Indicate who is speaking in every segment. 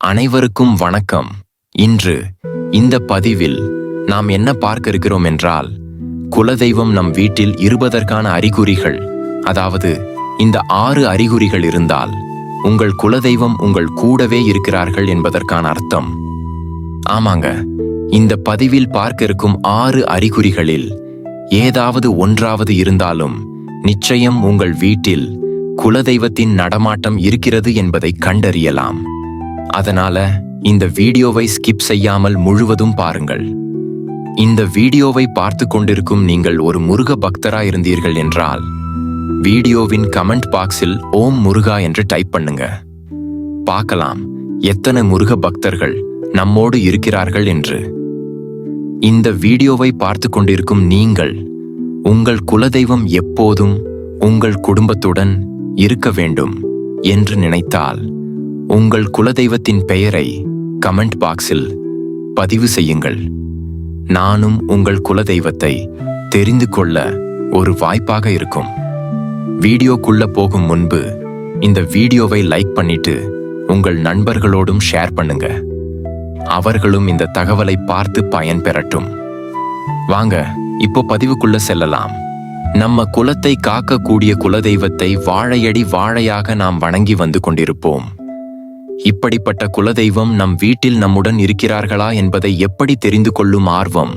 Speaker 1: அனைவருக்கும் வணக்கம். இன்று இந்த பதிவில் நாம் என்ன பார்க்க இருக்கிறோம் என்றால் குலதெய்வம் நம் வீட்டில் இருப்பதற்கான அறிகுறிகள் அதாவது இந்த ஆறு அறிகுறிகள் இருந்தால் உங்கள் குலதெய்வம் உங்கள் கூடவே இருக்கிறார்கள் என்பதற்கான அர்த்தம். ஆமாங்க இந்த பதிவில் பார்க்க இருக்கும் ஆறு அறிகுறிகளில் ஏதாவது ஒன்றாவது இருந்தாலும் நிச்சயம் உங்கள் வீட்டில் குலதெய்வத்தின் நடமாட்டம் இருக்கிறது என்பதை கண்டறியலாம். அதனால இந்த வீடியோவை ஸ்கிப் செய்யாமல் முழுவதும் பாருங்கள். இந்த வீடியோவை பார்த்து கொண்டிருக்கும் நீங்கள் ஒரு முருக பக்தரா இருந்தீர்கள் என்றால் வீடியோவின் கமெண்ட் பாக்ஸில் ஓம் முருகா என்று டைப் பண்ணுங்க. பார்க்கலாம் எத்தனை முருக பக்தர்கள் நம்மோடு இருக்கிறார்கள் என்று. இந்த வீடியோவை பார்த்து கொண்டிருக்கும் நீங்கள் உங்கள் குலதெய்வம் எப்போதும் உங்கள் குடும்பத்துடன் இருக்க வேண்டும் என்று நினைத்தால் உங்கள் குலதெய்வத்தின் பெயரை கமெண்ட் பாக்ஸில் பதிவு செய்யுங்கள். நானும் உங்கள் குலதெய்வத்தை தெரிந்து கொள்ள ஒரு வாய்ப்பாக இருக்கும். வீடியோக்குள்ள போகும் முன்பு இந்த வீடியோவை லைக் பண்ணிட்டு உங்கள் நண்பர்களோடும் ஷேர் பண்ணுங்க. அவர்களும் இந்த தகவலை பார்த்து பயன் பெறட்டும் வாங்க இப்போ பதிவுக்குள்ள செல்லலாம். நம்ம குலத்தை காக்கக்கூடிய குலதெய்வத்தை வாழையடி வாழையாக நாம் வணங்கி வந்து கொண்டிருப்போம். இப்படிப்பட்ட குலதெய்வம் நம் வீட்டில் நம்முடன் இருக்கிறார்களா என்பதை எப்படி தெரிந்து கொள்ளும் ஆர்வம்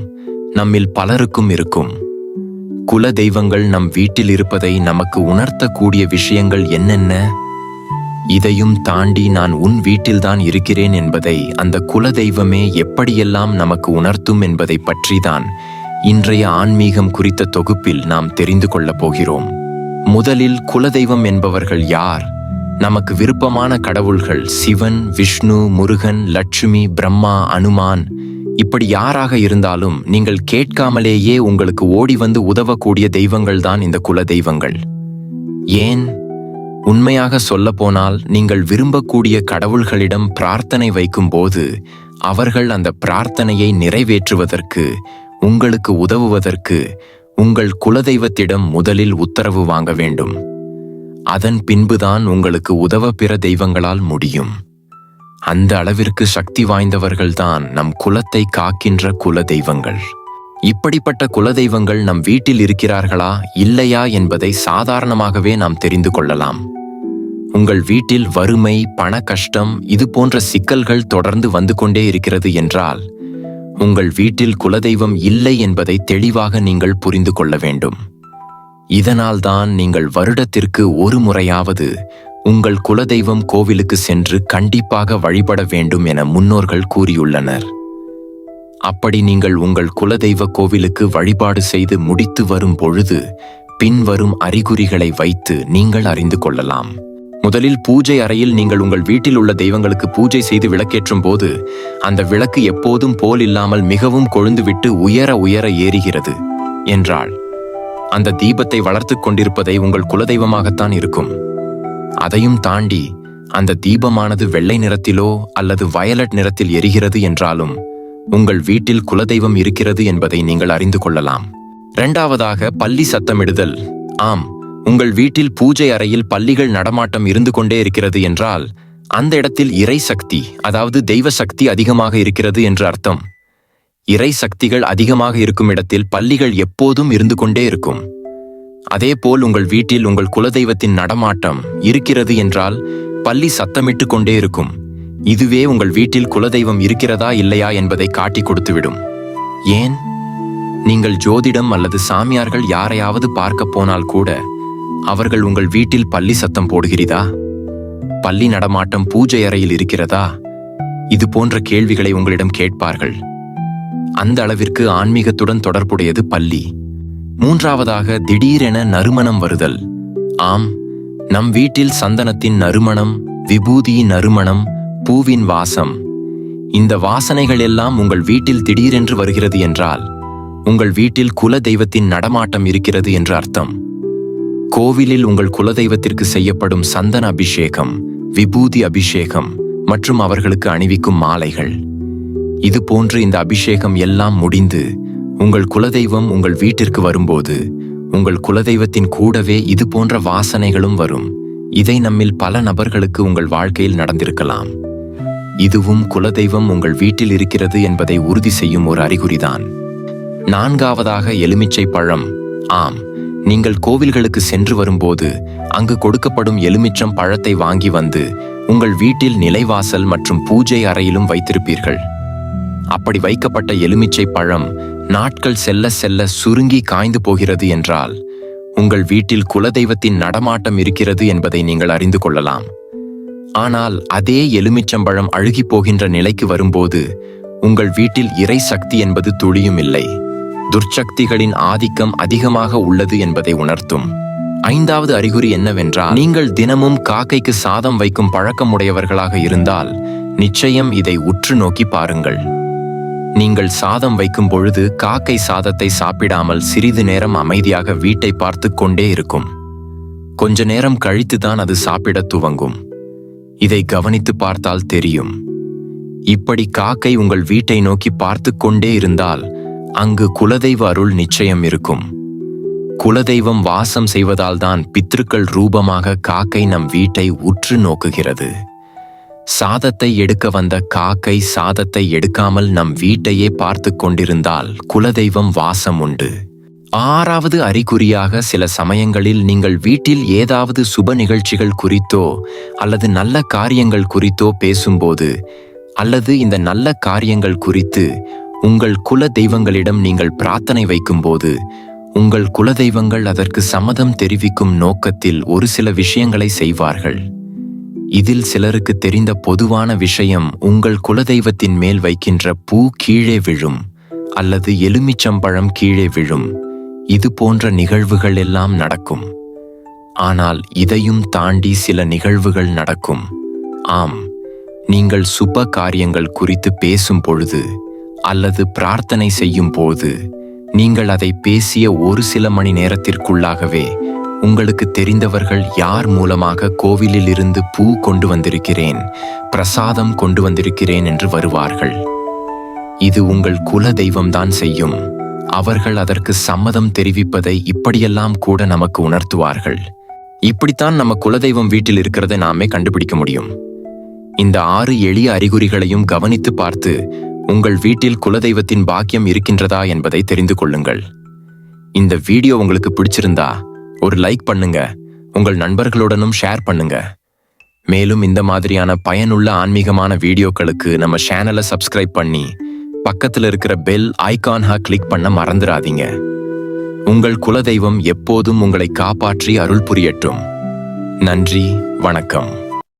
Speaker 1: நம்மில் பலருக்கும் இருக்கும். குல தெய்வங்கள் நம் வீட்டில் இருப்பதை நமக்கு உணர்த்தக்கூடிய விஷயங்கள் என்னென்ன? இதையும் தாண்டி நான் உன் வீட்டில்தான் இருக்கிறேன் என்பதை அந்த குல தெய்வமே எப்படியெல்லாம் நமக்கு உணர்த்தும் என்பதை பற்றிதான் இன்றைய ஆன்மீகம் குறித்த தொகுப்பில் நாம் தெரிந்து கொள்ளப் போகிறோம். முதலில் குலதெய்வம் என்பவர்கள் யார்? நமக்கு விருப்பமான கடவுள்கள் சிவன் விஷ்ணு முருகன் லட்சுமி பிரம்மா அனுமான். இப்படி யாராக இருந்தாலும் நீங்கள் கேட்காமலேயே உங்களுக்கு ஓடி வந்து உதவக்கூடிய தெய்வங்கள் தான் இந்த குல தெய்வங்கள் ஏன்? உண்மையாக சொல்லப்போனால் நீங்கள் விரும்பக்கூடிய கடவுள்களிடம் பிரார்த்தனை வைக்கும்போது அவர்கள் அந்த பிரார்த்தனையை நிறைவேற்றுவதற்கு உங்களுக்கு உதவுவதற்கு உங்கள் குலதெய்வத்திடம் முதலில் உத்தரவு வாங்க வேண்டும். அதன் பின்புதான் உங்களுக்கு உதவ பிற தெய்வங்களால் முடியும். அந்த அளவிற்கு சக்தி வாய்ந்தவர்கள்தான் நம் குலத்தை காக்கின்ற குல தெய்வங்கள் இப்படிப்பட்ட குலதெய்வங்கள் நம் வீட்டில் இருக்கிறார்களா இல்லையா என்பதை சாதாரணமாகவே நாம் தெரிந்து கொள்ளலாம். உங்கள் வீட்டில் வறுமை பண கஷ்டம் இது போன்ற சிக்கல்கள் தொடர்ந்து வந்து கொண்டே இருக்கிறது என்றால் உங்கள் வீட்டில் குலதெய்வம் இல்லை என்பதை தெளிவாக நீங்கள் புரிந்து கொள்ள வேண்டும். இதனால்தான் நீங்கள் வருடத்திற்கு ஒரு முறையாவது உங்கள் குலதெய்வம் கோவிலுக்கு சென்று கண்டிப்பாக வழிபட வேண்டும் என முன்னோர்கள் கூறியுள்ளனர். அப்படி நீங்கள் உங்கள் குலதெய்வ கோவிலுக்கு வழிபாடு செய்து முடித்து வரும் பொழுது பின்வரும் அறிகுறிகளை வைத்து நீங்கள் அறிந்து கொள்ளலாம். முதலில் பூஜை அறையில் நீங்கள் உங்கள் வீட்டில் உள்ள தெய்வங்களுக்கு பூஜை செய்து விளக்கேற்றும் போது அந்த விளக்கு எப்போதும் போல் இல்லாமல் மிகவும் கொழுந்துவிட்டு உயர உயர ஏறுகிறது என்றாள். அந்த தீபத்தை வளர்த்து கொண்டிருப்பதை உங்கள் குலதெய்வமாகத்தான் இருக்கும். அதையும் தாண்டி அந்த தீபமானது வெள்ளை நிறத்திலோ அல்லது வயலட் நிறத்தில் எரிகிறது என்றாலும் உங்கள் வீட்டில் குலதெய்வம் இருக்கிறது என்பதை நீங்கள் அறிந்து கொள்ளலாம். இரண்டாவதாக பள்ளி சத்தமிடுதல். ஆம் உங்கள் வீட்டில் பூஜை அறையில் பள்ளிகள் நடமாட்டம் இருந்து கொண்டே இருக்கிறது என்றால் அந்த இடத்தில் இறை சக்தி அதாவது தெய்வ சக்தி அதிகமாக இருக்கிறது என்று அர்த்தம். இறை சக்திகள் அதிகமாக இருக்கும் இடத்தில் பள்ளிகள் எப்போதும் இருந்து கொண்டே இருக்கும். அதேபோல் உங்கள் வீட்டில் உங்கள் குலதெய்வத்தின் நடமாட்டம் இருக்கிறது என்றால் பள்ளி சத்தமிட்டு கொண்டே இருக்கும். இதுவே உங்கள் வீட்டில் குலதெய்வம் இருக்கிறதா இல்லையா என்பதை காட்டி கொடுத்துவிடும். ஏன்? நீங்கள் ஜோதிடம் அல்லது சாமியார்கள் யாரையாவது பார்க்க போனால் கூட அவர்கள் உங்கள் வீட்டில் பள்ளி சத்தம் போடுகிறதா பள்ளி நடமாட்டம் பூஜை அறையில் இருக்கிறதா? இது போன்ற கேள்விகளை உங்களிடம் கேட்பார்கள். அந்த அளவிற்கு ஆன்மீகத்துடன் தொடர்புடையது பள்ளி. மூன்றாவதாக திடீரென நறுமணம் வருதல். ஆம் நம் வீட்டில் சந்தனத்தின் நறுமணம் விபூதியின் நறுமணம் பூவின் வாசம். இந்த வாசனைகள் எல்லாம் உங்கள் வீட்டில் திடீரென்று வருகிறது என்றால் உங்கள் வீட்டில் குல தெய்வத்தின் நடமாட்டம் இருக்கிறது என்று அர்த்தம். கோவிலில் உங்கள் குலதெய்வத்திற்கு செய்யப்படும் சந்தன அபிஷேகம் விபூதி அபிஷேகம் மற்றும் அவர்களுக்கு அணிவிக்கும் மாலைகள். இது போன்று இந்த அபிஷேகம் எல்லாம் முடிந்து உங்கள் குலதெய்வம் உங்கள் வீட்டிற்கு வரும்போது உங்கள் குலதெய்வத்தின் கூடவே இது போன்ற வாசனைகளும் வரும். இதை நம்மில் பல நபர்களுக்கு உங்கள் வாழ்க்கையில் நடந்திருக்கலாம். இதுவும் குலதெய்வம் உங்கள் வீட்டில் இருக்கிறது என்பதை உறுதி செய்யும் ஒரு அறிகுறிதான். நான்காவதாக எலுமிச்சை பழம். ஆம் நீங்கள் கோவில்களுக்கு சென்று வரும்போது அங்கு கொடுக்கப்படும் எலுமிச்சம் பழத்தை வாங்கி வந்து உங்கள் வீட்டில் நிலைவாசல் மற்றும் பூஜை அறையிலும் வைத்திருப்பீர்கள். அப்படி வைக்கப்பட்ட எலுமிச்சை பழம் நாட்கள் செல்ல செல்ல சுருங்கி காய்ந்து போகிறது என்றால் உங்கள் வீட்டில் குலதெய்வத்தின் நடமாட்டம் இருக்கிறது என்பதை நீங்கள் அறிந்து கொள்ளலாம். ஆனால் அதே எலுமிச்சம்பழம் அழுகிப் போகின்ற நிலைக்கு வரும்போது உங்கள் வீட்டில் இறை சக்தி என்பது துளியும் இல்லை. துர்ச்சக்திகளின் ஆதிக்கம் அதிகமாக உள்ளது என்பதை உணர்த்தும். ஐந்தாவது அறிகுறி என்னவென்றால் நீங்கள் தினமும் காக்கைக்கு சாதம் வைக்கும் பழக்கம் உடையவர்களாக இருந்தால் நிச்சயம் இதை உற்று நோக்கி பாருங்கள். நீங்கள் சாதம் வைக்கும் பொழுது காக்கை சாதத்தை சாப்பிடாமல் சிறிது நேரம் அமைதியாக வீட்டை பார்த்து கொண்டே இருக்கும். கொஞ்ச நேரம் கழித்துதான் அது சாப்பிடத் துவங்கும். இதை கவனித்து பார்த்தால் தெரியும். இப்படி காக்கை உங்கள் வீட்டை நோக்கி பார்த்து கொண்டே இருந்தால் அங்கு குலதெய்வ அருள் நிச்சயம் இருக்கும். குலதெய்வம் வாசம் செய்வதால்தான் பித்ருக்கள் ரூபமாக காக்கை நம் வீட்டை உற்று நோக்குகிறது. சாதத்தை எடுக்க வந்த காக்கை சாதத்தை எடுக்காமல் நம் வீட்டையே பார்த்து கொண்டிருந்தால் குலதெய்வம் வாசம் உண்டு. ஆறாவது அறிகுறியாக சில சமயங்களில் நீங்கள் வீட்டில் ஏதாவது சுப நிகழ்ச்சிகள் குறித்தோ அல்லது நல்ல காரியங்கள் குறித்தோ பேசும்போது அல்லது இந்த நல்ல காரியங்கள் குறித்து உங்கள் குல தெய்வங்களிடம் நீங்கள் பிரார்த்தனை வைக்கும்போது உங்கள் குலதெய்வங்கள் அதற்கு சம்மதம் தெரிவிக்கும் நோக்கத்தில் ஒரு சில விஷயங்களை செய்வார்கள். இதில் சிலருக்கு தெரிந்த பொதுவான விஷயம் உங்கள் குலதெய்வத்தின் மேல் வைக்கின்ற பூ கீழே விழும் அல்லது எலுமிச்சம்பழம் கீழே விழும். இது போன்ற நிகழ்வுகள் எல்லாம் நடக்கும். ஆனால் இதையும் தாண்டி சில நிகழ்வுகள் நடக்கும். ஆம் நீங்கள் சுப காரியங்கள் குறித்து பேசும் பொழுது அல்லது பிரார்த்தனை செய்யும் போது நீங்கள் அதை பேசிய ஒரு சில மணி நேரத்திற்குள்ளாகவே உங்களுக்கு தெரிந்தவர்கள் யார் மூலமாக கோவிலில் இருந்து பூ கொண்டு வந்திருக்கிறேன் பிரசாதம் கொண்டு வந்திருக்கிறேன் என்று வருவார்கள். இது உங்கள் குல தெய்வம்தான் செய்யும். அவர்கள் அதற்கு சம்மதம் தெரிவிப்பதை இப்படியெல்லாம் கூட நமக்கு உணர்த்துவார்கள். இப்படித்தான் நம்ம குலதெய்வம் வீட்டில் இருக்கிறதை நாமே கண்டுபிடிக்க முடியும். இந்த ஆறு எளிய அறிகுறிகளையும் கவனித்து பார்த்து உங்கள் வீட்டில் குலதெய்வத்தின் பாக்கியம் இருக்கின்றதா என்பதை தெரிந்து கொள்ளுங்கள். இந்த வீடியோ உங்களுக்கு பிடிச்சிருந்தா ஒரு லைக் பண்ணுங்க உங்கள் நண்பர்களுடனும் ஷேர் பண்ணுங்க. மேலும் இந்த மாதிரியான பயனுள்ள ஆன்மீகமான வீடியோக்களுக்கு நம்ம சேனலை சப்ஸ்கிரைப் பண்ணி பக்கத்தில் இருக்கிற பெல் ஐகான்ஹா கிளிக் பண்ண மறந்துடாதீங்க. உங்கள் குலதெய்வம் எப்போதும் உங்களை காப்பாற்றி அருள் புரியட்டும். நன்றி வணக்கம்.